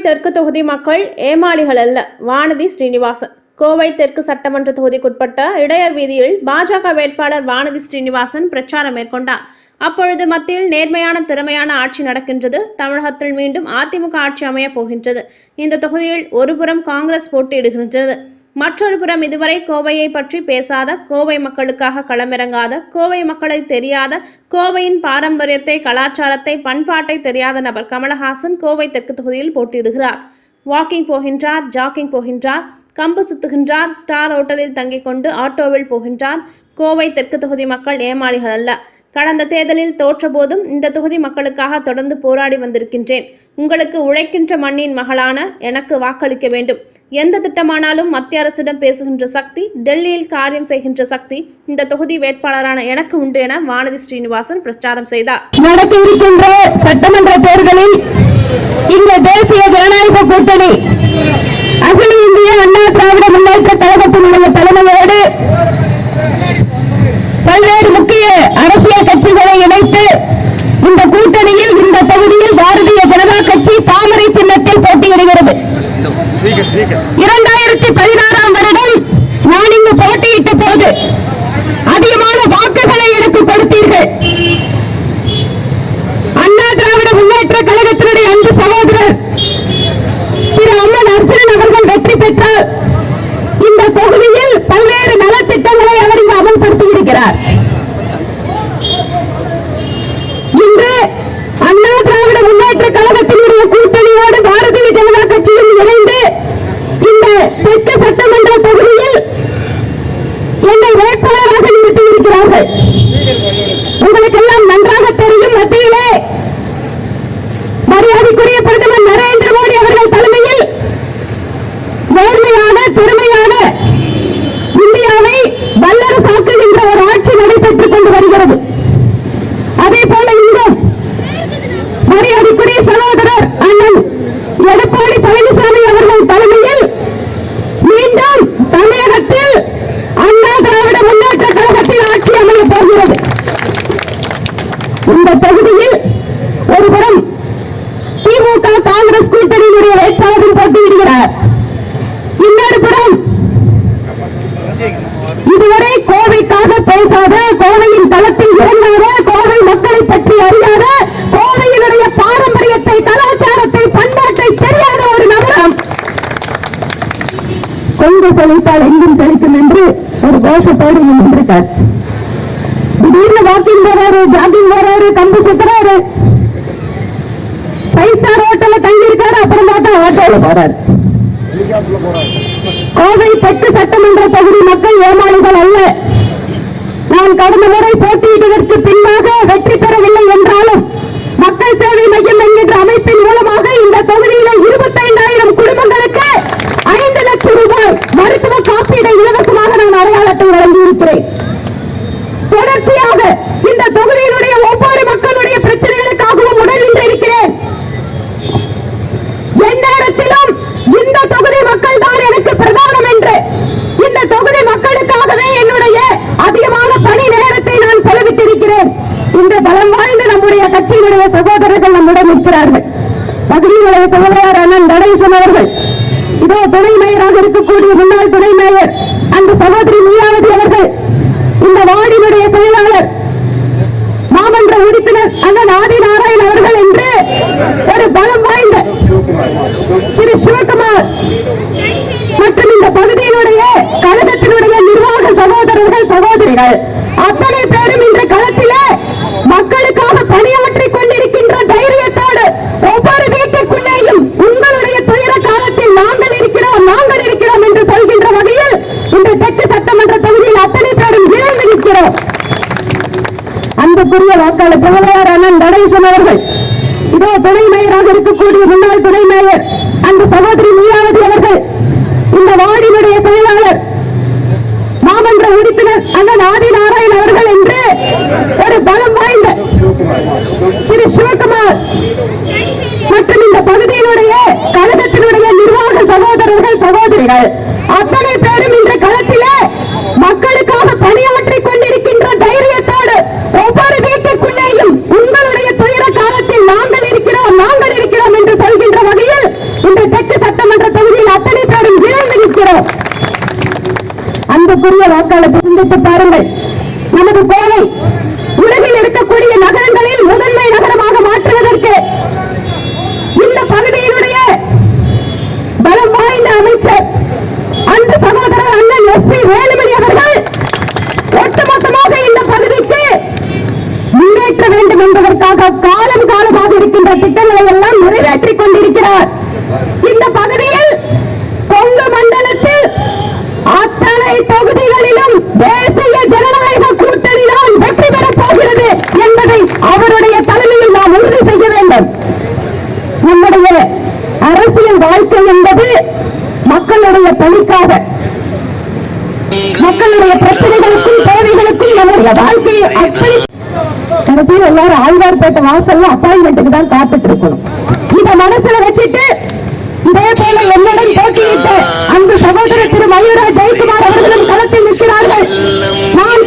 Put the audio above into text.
தெற்கு தொகுதி மக்கள் ஏமாளிகள் அல்ல. வானதி ஸ்ரீனிவாசன். கோவை தெற்கு சட்டமன்ற தொகுதிக்குட்பட்ட இடையர் வீதியில் பாஜக வேட்பாளர் வானதி ஸ்ரீனிவாசன் பிரச்சாரம் மேற்கொண்டார். அப்பொழுது மத்தியில் நேர்மையான திறமையான ஆட்சி நடக்கின்றது. தமிழகத்தில் மீண்டும் அதிமுக ஆட்சி அமையப் போகின்றது. இந்த தொகுதியில் ஒருபுறம் காங்கிரஸ் போட்டியிடுகின்றது. மற்றொரு புறம் இதுவரை கோவையை பற்றி பேசாத கோவை மக்களுக்காக களமிறங்காத கோவை மக்களை தெரியாத கோவையின் பாரம்பரியத்தை கலாச்சாரத்தை பண்பாட்டை தெரியாத நபர் கமலஹாசன் கோவை தெற்கு தொகுதியில் போட்டியிடுகிறார். வாக்கிங் போகின்றார் ஜாக்கிங் போகின்றார் கம்பு சுத்துகின்றார் ஸ்டார் ஹோட்டலில் தங்கிக் கொண்டு ஆட்டோவில் போகின்றார். கோவை தெற்கு தொகுதி மக்கள் ஏமாளிகள் அல்ல. கடந்த தேர்தலில் தோற்றபோதும் இந்த தொகுதி மக்களுக்காக தொடர்ந்து போராடி வந்திருக்கின்றேன். உங்களுக்கு உழைக்கின்ற மண்ணின் மகளான எனக்கு வாக்களிக்க வேண்டும். எந்த திட்டமானாலும் மத்திய அரசிடம் பேசுகின்ற சக்தி டெல்லியில் காரியம் செய்கின்ற சக்தி இந்த தொகுதி வேட்பாளரான எனக்கு உண்டு என வானதி ஸ்ரீனிவாசன் பிரச்சாரம் செய்தார். நடக்க இருக்கின்ற சட்டமன்ற தேர்தலில் இந்த தேசிய ஜனநாயக கூட்டணி அகில இந்திய அண்ணா திராவிட முன்னேற்ற கழகத்தினுடைய தலைமையோடு பல்வேறு முக்கிய கட்சிகளை இணைத்து இந்த கூட்டணியில் இந்த தொகுதியில் பாரதிய ஜனதா கட்சி தாமரை சின்னத்தில் போட்டியிடுகிறது. இரண்டாயிரத்தி பதினாறாம் வருடம் நான் இங்கு போட்டியிட்ட போது அதிக வாக்குகளை எனக்கு கொடுத்தீர்கள் அண்ணா திராவிட முன்னேற்ற கழகத்தினுடைய அன்பு சகோதரர் திரு அம்மன் அர்ஜுனன் அவர்கள் வெற்றி பெற்றால் இந்த தொகுதியில் பல்வேறு நலத்திட்டங்களை அவர் இங்கு அமல்படுத்தி இருக்கிறார் இன்று அண்ணா திராவிட முன்னேற்ற கழகத்தினுடைய கூட்டணியோடு பாரதிய ஜனதா கட்சியும் இணைந்து இந்த தெற்கு சட்டமன்ற தொகுதியில் என்னை வேட்பாளராக நிறுத்தியிருக்கிறார்கள் உங்களுக்கு எல்லாம் நன்றாக தெரியும் மத்தியிலே மரியாதைக்குரிய பிரதமர் நரேந்திர மோடி அவர்கள் தலைமையில் நேர்மையான திறமையான இந்தியாவை வல்லரசாக்குகின்ற ஒரு ஆட்சி நடைபெற்றுக் கொண்டு வருகிறது அதே போல இங்கும் மரியாதைக்குரிய சகோதரர் அண்ணன் எடப்பாடி பழனிசாமி அவர்கள் தலைமையில் மீண்டும் தமிழகத்தில் அண்ணா திராவிட முன்னேற்ற கழகத்தின் ஆட்சி அமையப் போகிறது இந்த தொகுதியில் ஒருபுறம் திமுக காங்கிரஸ் கூட்டணியினுடைய வேட்பாளரும் போட்டியிடுகிறார் இன்னொரு புறம் இதுவரை கோவைக்காக பேசாத கோவையின் களத்தில் இறங்காத கோவை மக்களை பற்றி அறியாத கோவையினுடைய பாரம்பரியத்தை கலாச்சாரத்தை பண்பாட்டை தெரியாத ஒரு நபரம் கொங்கு செழித்தால் எங்கும் செழிக்கும் என்று ஒரு கோஷத்தோடு நின்றிருக்கார். திடீர்னு வாக்கிங் போறாரு ஜாகிங் போறாரு கம்பு சுத்துறாரு. ஃபைவ் ஸ்டார் ஹோட்டல்ல தங்கி இருக்காரு அப்புறம் பார்த்தா ஆட்டோல போறாரு. கோவை தெற்கு சட்டமன்ற தொகுதி மக்கள் ஏமாளிகள் அல்ல. நான் கடந்த முறை போட்டியிட்டதற்கு பின்னாக பகுதியினுடைய சகோதரர் அண்ணன் நடேசன் அவர்கள் இதோ துணை மேயராக இருக்கக்கூடிய முன்னாள் துணை மேயர் அந்த சகோதரி மீயாவதி அவர்கள் இந்த வார்டினுடைய செயலாளர் மாமன்ற உறுப்பினர் அண்ணன் ஆதி நாராயண் அவர்கள் என்று ஒரு பலம் வாய்ந்த திரு சிவகுமார் மற்றும் இந்த பகுதியினுடைய கழகத்தினுடைய நிர்வாக சகோதரர்கள் சகோதரிகள் அத்தனை அன்புக்குரிய வாக்காளர் புகழார் அண்ணன் நடேசன் அவர்கள். இதோ துணை மேயராக இருக்கக்கூடிய முன்னாள் துணை மேயர் அந்த சகோதரி மீயாவதி அவர்கள். இந்த வார்டினுடைய செயலாளர் மாமன்ற உறுப்பினர் அண்ணன் ஆதி நாராயண் அவர்கள் என்று ஒரு பலம் வாய்ந்த திரு சிவகுமார் மற்றும் இந்த பகுதியினுடைய அன்புக்குரிய வாக்காளர் சிந்தித்து பாருங்கள். நமது கோவை உலகில் இருக்கக்கூடிய நகரங்களில் முதன்மை நகரமாக மாற்றுவதற்கு இந்த பகுதியினுடைய பலம் வாய்ந்த அமைச்சர் அன்பு சகோதரர் அண்ணன் எஸ் பி வேலுமணி அவர்கள் ஒட்டுமொத்தமாக இந்த பகுதிக்கு முன்னேற்ற வேண்டும் என்பதற்காக காலம் காலமாக இருக்கின்ற திட்டங்களை எல்லாம் நிறைவேற்றிக் கொண்டிருக்கிறார். அரசியல் வாழ்க்கை என்பது மக்களுடைய பணிக்காக மக்களுடைய பிரச்சனைகளுக்கும் தேவைகளுக்கும் நம்முடைய வாழ்க்கையை அப்படி கடைசியில் எல்லாரும் ஆழ்வார்பேட்டை வாசல்ல அப்பாயின்மெண்ட்டுக்கு தான் காத்துட்டு இருக்கணும். இத மனசுல வச்சுட்டு இதே போல என்னுடன் போட்டியிட்டு அந்த சகோதர திரு மயூரா ஜெயக்குமார் அவர்களும் களத்தில் நிற்கிறார்கள். நான்